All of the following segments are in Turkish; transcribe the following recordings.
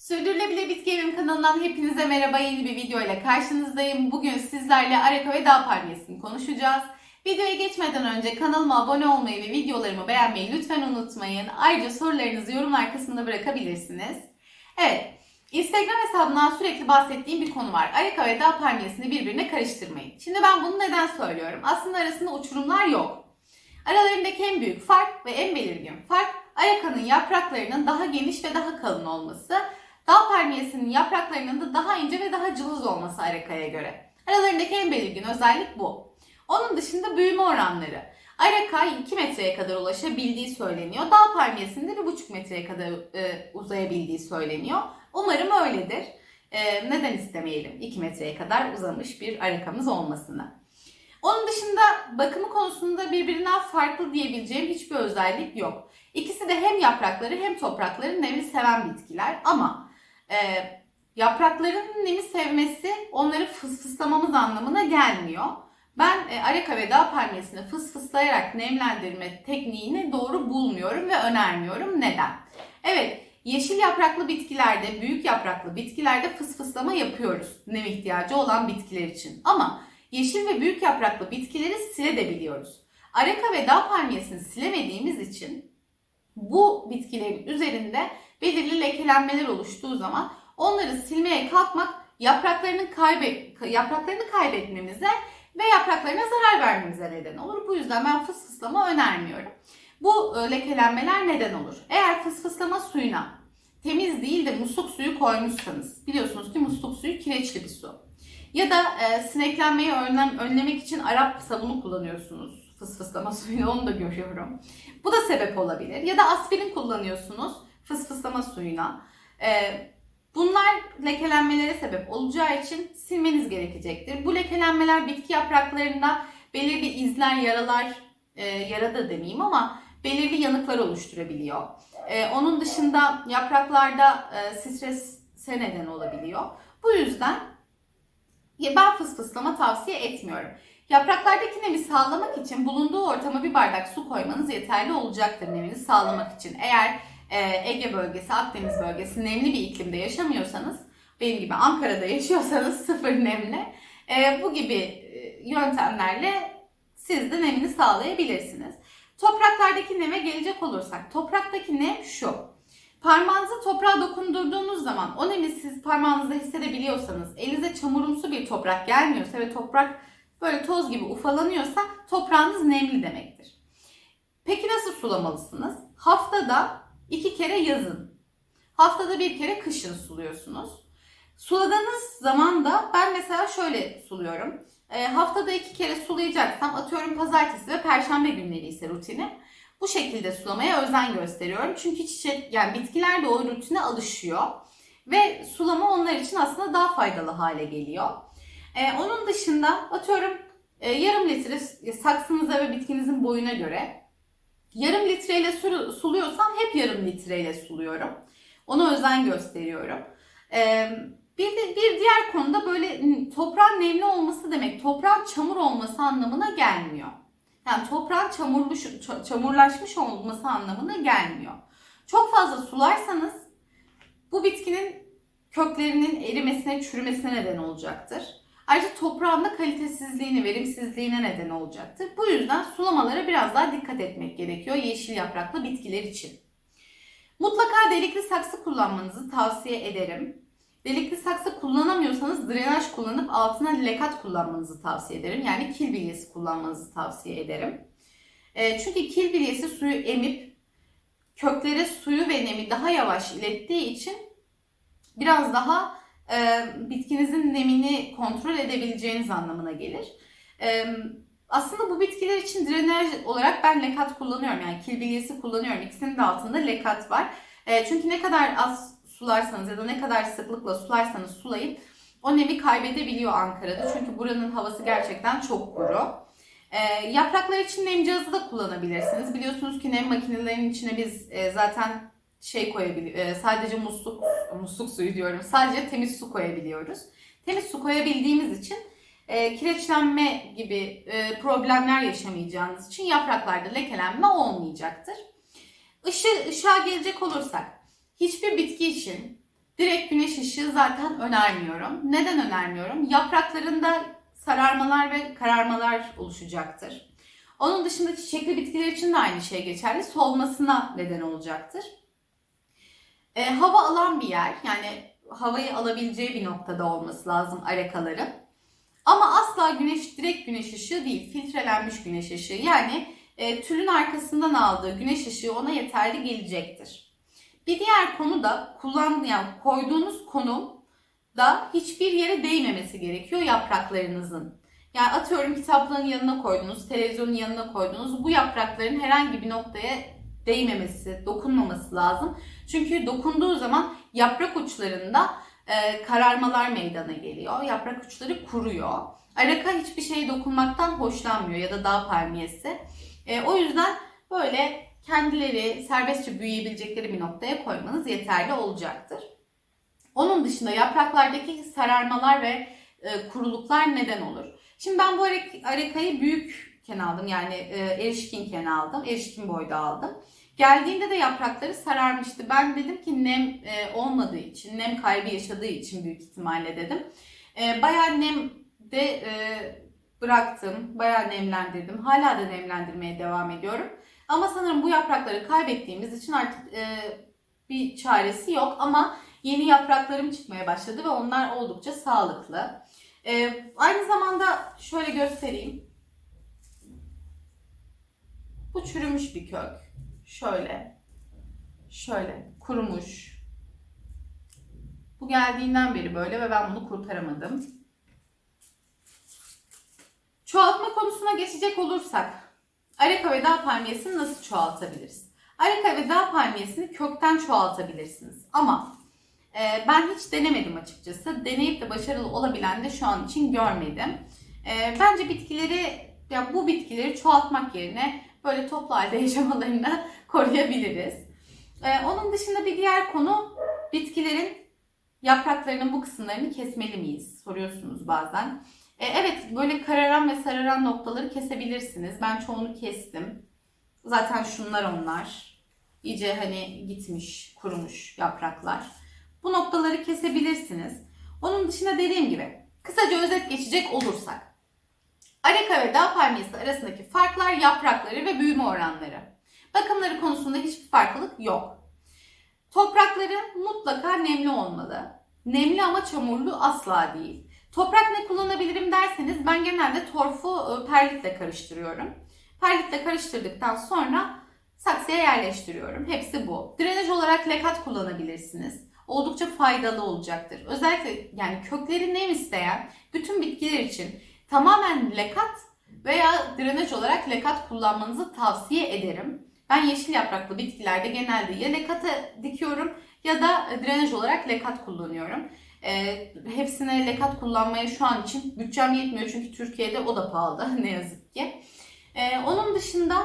Sürdürülebilir Bitki Evim kanalından hepinize merhaba yeni bir video ile karşınızdayım. Bugün sizlerle areka ve dağ palmiyesini konuşacağız. Videoya geçmeden önce kanalıma abone olmayı ve videolarımı beğenmeyi lütfen unutmayın. Ayrıca sorularınızı yorumlar kısmına bırakabilirsiniz. Evet, Instagram hesabından sürekli bahsettiğim bir konu var. Areka ve dağ palmiyesini birbirine karıştırmayın. Şimdi ben bunu neden söylüyorum? Aslında arasında uçurumlar yok. Aralarındaki en büyük fark ve en belirgin fark Areka'nın yapraklarının daha geniş ve daha kalın olması, dağ palmiyesinin yapraklarının da daha ince ve daha cılız olması Areka'ya göre. Aralarındaki en belirgin özellik bu. Onun dışında büyüme oranları. Areka 2 metreye kadar ulaşabildiği söyleniyor. Dağ palmiyesinde 1,5 metreye kadar e, uzayabildiği söyleniyor. Umarım öyledir. E, neden istemeyelim 2 metreye kadar uzamış bir arekamız olmasını. Onun dışında bakımı konusunda birbirinden farklı diyebileceğim hiçbir özellik yok. İkisi de hem yaprakları hem toprakları nemi seven bitkiler ama e, yaprakların nemi sevmesi onları fısfıslamamız anlamına gelmiyor. Ben e, areka ve dağ palmiyesini fısfıslayarak nemlendirme tekniğini doğru bulmuyorum ve önermiyorum. Neden? Evet, yeşil yapraklı bitkilerde, büyük yapraklı bitkilerde fısfıslama yapıyoruz nem ihtiyacı olan bitkiler için. Ama yeşil ve büyük yapraklı bitkileri silebiliyoruz. Areka ve dağ palmiyesini silemediğimiz için bu bitkilerin üzerinde belirli lekelenmeler oluştuğu zaman onları silmeye kalkmak yapraklarını kaybe yapraklarını kaybetmemize ve yapraklarına zarar vermemize neden olur. Bu yüzden ben fısfıslama önermiyorum. Bu e, lekelenmeler neden olur? Eğer fısfıslama suyuna temiz değil de musluk suyu koymuşsanız biliyorsunuz ki musluk suyu kireçli bir su. Ya da e, sineklenmeyi önlem, önlemek için Arap sabunu kullanıyorsunuz. Fısfıslama suyunu onu da görüyorum. Bu da sebep olabilir. Ya da aspirin kullanıyorsunuz fısfıslama suyuna. E, bunlar lekelenmelere sebep olacağı için silmeniz gerekecektir. Bu lekelenmeler bitki yapraklarında belirli izler, yaralar, e, yara da demeyeyim ama belirli yanıklar oluşturabiliyor. E, onun dışında yapraklarda e, strese neden olabiliyor. Bu yüzden ben fısfıslama tavsiye etmiyorum. Yapraklardaki nemi sağlamak için bulunduğu ortama bir bardak su koymanız yeterli olacaktır nemini sağlamak için. Eğer e, Ege bölgesi, Akdeniz bölgesi nemli bir iklimde yaşamıyorsanız, benim gibi Ankara'da yaşıyorsanız sıfır nemli, e, bu gibi e, yöntemlerle siz de nemini sağlayabilirsiniz. Topraklardaki neme gelecek olursak, topraktaki nem şu. Parmağınızı toprağa dokundurduğunuz zaman o nemi siz parmağınızda hissedebiliyorsanız, elinize çamurumsu bir toprak gelmiyorsa ve toprak böyle toz gibi ufalanıyorsa toprağınız nemli demektir. Peki nasıl sulamalısınız? Haftada iki kere yazın. Haftada bir kere kışın suluyorsunuz. Suladığınız zaman da ben mesela şöyle suluyorum. E, haftada iki kere sulayacaksam atıyorum pazartesi ve perşembe günleri ise rutini. Bu şekilde sulamaya özen gösteriyorum. Çünkü çiçek yani bitkiler de o rutine alışıyor. Ve sulama onlar için aslında daha faydalı hale geliyor. Ee, onun dışında atıyorum e, yarım litre saksınıza ve bitkinizin boyuna göre yarım litreyle su, suluyorsam hep yarım litreyle suluyorum. Ona özen gösteriyorum. Ee, bir, bir diğer konuda böyle toprağın nemli olması demek toprağın çamur olması anlamına gelmiyor. Yani toprağın çamurluş, çamurlaşmış olması anlamına gelmiyor. Çok fazla sularsanız bu bitkinin köklerinin erimesine, çürümesine neden olacaktır. Ayrıca toprağın da kalitesizliğine, verimsizliğine neden olacaktır. Bu yüzden sulamalara biraz daha dikkat etmek gerekiyor yeşil yapraklı bitkiler için. Mutlaka delikli saksı kullanmanızı tavsiye ederim. Delikli saksı kullanamıyorsanız drenaj kullanıp altına lekat kullanmanızı tavsiye ederim. Yani kil bilyesi kullanmanızı tavsiye ederim. E, çünkü kil bilyesi suyu emip köklere suyu ve nemi daha yavaş ilettiği için biraz daha e, bitkinizin nemini kontrol edebileceğiniz anlamına gelir. E, aslında bu bitkiler için drenaj olarak ben lekat kullanıyorum. Yani kil bilyesi kullanıyorum. İkisinin de altında lekat var. E, çünkü ne kadar az sularsanız ya da ne kadar sıklıkla sularsanız sulayın o nemi kaybedebiliyor Ankara'da. Çünkü buranın havası gerçekten çok kuru. E, yapraklar için nem cihazı da kullanabilirsiniz. Biliyorsunuz ki nem makinelerinin içine biz e, zaten şey koyabiliyoruz. E, sadece musluk, musluk suyu diyorum. Sadece temiz su koyabiliyoruz. Temiz su koyabildiğimiz için e, kireçlenme gibi e, problemler yaşamayacağınız için yapraklarda lekelenme olmayacaktır. Işı, ışığa gelecek olursak hiçbir bitki için direkt güneş ışığı zaten önermiyorum. Neden önermiyorum? Yapraklarında sararmalar ve kararmalar oluşacaktır. Onun dışında çiçekli bitkiler için de aynı şey geçerli. Solmasına neden olacaktır. E, hava alan bir yer yani havayı alabileceği bir noktada olması lazım arekaların. Ama asla güneş direkt güneş ışığı değil, filtrelenmiş güneş ışığı. Yani e, tülün arkasından aldığı güneş ışığı ona yeterli gelecektir. Bir diğer konu da yani koyduğunuz konum da hiçbir yere değmemesi gerekiyor yapraklarınızın. Yani atıyorum kitaplığın yanına koydunuz, televizyonun yanına koydunuz. Bu yaprakların herhangi bir noktaya değmemesi, dokunmaması lazım. Çünkü dokunduğu zaman yaprak uçlarında e, kararmalar meydana geliyor. Yaprak uçları kuruyor. Araka hiçbir şeye dokunmaktan hoşlanmıyor ya da dağ palmiyesi. E, o yüzden böyle kendileri serbestçe büyüyebilecekleri bir noktaya koymanız yeterli olacaktır. Onun dışında yapraklardaki sararmalar ve e, kuruluklar neden olur? Şimdi ben bu arekayı büyükken aldım yani e, erişkinken aldım. Erişkin boyda aldım. Geldiğinde de yaprakları sararmıştı. Ben dedim ki nem e, olmadığı için, nem kaybı yaşadığı için büyük ihtimalle dedim. E, bayağı nem de e, bıraktım. Bayağı nemlendirdim. Hala da nemlendirmeye devam ediyorum. Ama sanırım bu yaprakları kaybettiğimiz için artık e, bir çaresi yok. Ama yeni yapraklarım çıkmaya başladı ve onlar oldukça sağlıklı. E, aynı zamanda şöyle göstereyim. Bu çürümüş bir kök. Şöyle. Şöyle. Kurumuş. Bu geldiğinden beri böyle ve ben bunu kurtaramadım. Çoğaltma konusuna geçecek olursak areka ve dağ palmiyesini nasıl çoğaltabiliriz? Areka ve dağ palmiyesini kökten çoğaltabilirsiniz. Ama e, ben hiç denemedim açıkçası. Deneyip de başarılı olabilen de şu an için görmedim. E, bence bitkileri, ya bu bitkileri çoğaltmak yerine böyle toplu halde yaşamalarını koruyabiliriz. Ee, onun dışında bir diğer konu bitkilerin yapraklarının bu kısımlarını kesmeli miyiz? Soruyorsunuz bazen. Ee, evet böyle kararan ve sararan noktaları kesebilirsiniz. Ben çoğunu kestim. Zaten şunlar onlar. İyice hani gitmiş, kurumuş yapraklar. Bu noktaları kesebilirsiniz. Onun dışında dediğim gibi kısaca özet geçecek olursak. Areka ve dağ palmiyesi arasındaki farklar yaprakları ve büyüme oranları. Bakımları konusunda hiçbir farklılık yok. Toprakları mutlaka nemli olmalı. Nemli ama çamurlu asla değil. Toprak ne kullanabilirim derseniz ben genelde torfu e, perlitle karıştırıyorum. Perlitle karıştırdıktan sonra saksıya yerleştiriyorum. Hepsi bu. Drenaj olarak lekat kullanabilirsiniz. Oldukça faydalı olacaktır. Özellikle yani kökleri nem isteyen bütün bitkiler için tamamen lekat veya drenaj olarak lekat kullanmanızı tavsiye ederim. Ben yeşil yapraklı bitkilerde genelde ya lekata dikiyorum ya da drenaj olarak lekat kullanıyorum. E, hepsine lekat kullanmaya şu an için bütçem yetmiyor çünkü Türkiye'de o da pahalı ne yazık ki. E, onun dışında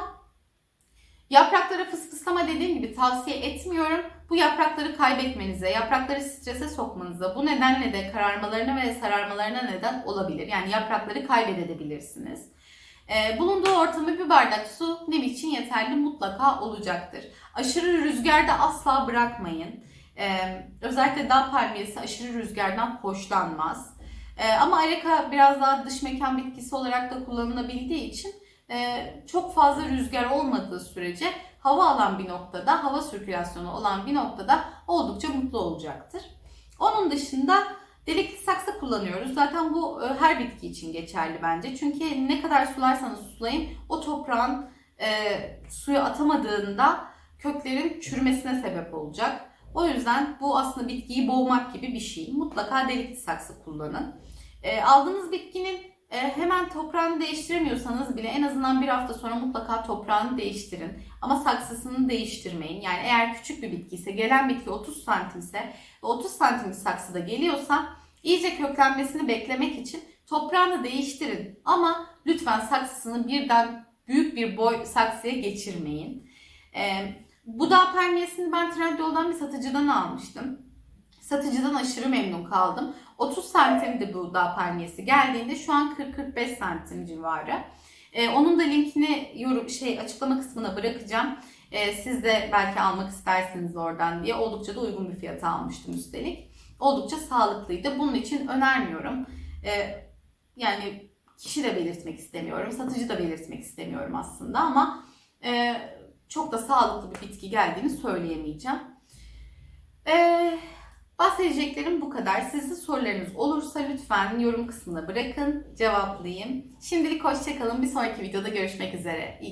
yapraklara fısfıslama dediğim gibi tavsiye etmiyorum. Bu yaprakları kaybetmenize, yaprakları strese sokmanıza, bu nedenle de kararmalarına ve sararmalarına neden olabilir. Yani yaprakları kaybedebilirsiniz. Ee, bulunduğu ortamı bir bardak su nem için yeterli mutlaka olacaktır. Aşırı rüzgarda asla bırakmayın. Ee, özellikle dağ palmiyesi aşırı rüzgardan hoşlanmaz. Ee, ama areka biraz daha dış mekan bitkisi olarak da kullanılabildiği için e, çok fazla rüzgar olmadığı sürece hava alan bir noktada, hava sirkülasyonu olan bir noktada oldukça mutlu olacaktır. Onun dışında delikli saksı kullanıyoruz. Zaten bu e, her bitki için geçerli bence. Çünkü ne kadar sularsanız sulayın o toprağın e, suyu atamadığında köklerin çürümesine sebep olacak. O yüzden bu aslında bitkiyi boğmak gibi bir şey. Mutlaka delikli saksı kullanın. E, aldığınız bitkinin e, hemen toprağını değiştiremiyorsanız bile en azından bir hafta sonra mutlaka toprağını değiştirin. Ama saksısını değiştirmeyin. Yani eğer küçük bir bitki ise gelen bitki 30 santim ise ve 30 santim saksıda geliyorsa iyice köklenmesini beklemek için toprağını değiştirin. Ama lütfen saksısını birden büyük bir boy saksıya geçirmeyin. Ee, bu dağ permiyesini ben Trendyol'dan bir satıcıdan almıştım. Satıcıdan aşırı memnun kaldım. 30 santimdi bu dağ palmiyesi. Geldiğinde şu an 40-45 santim civarı. Ee, onun da linkini yorum şey açıklama kısmına bırakacağım. E, siz de belki almak istersiniz oradan diye oldukça da uygun bir fiyata almıştım üstelik. Oldukça sağlıklıydı. Bunun için önermiyorum. E, yani kişi de belirtmek istemiyorum, satıcı da belirtmek istemiyorum aslında ama e, çok da sağlıklı bir bitki geldiğini söyleyemeyeceğim. E, bahsedeceklerim bu kadar. Sizin sorularınız olursa lütfen yorum kısmına bırakın, cevaplayayım. Şimdilik hoşçakalın. Bir sonraki videoda görüşmek üzere. İyi günler.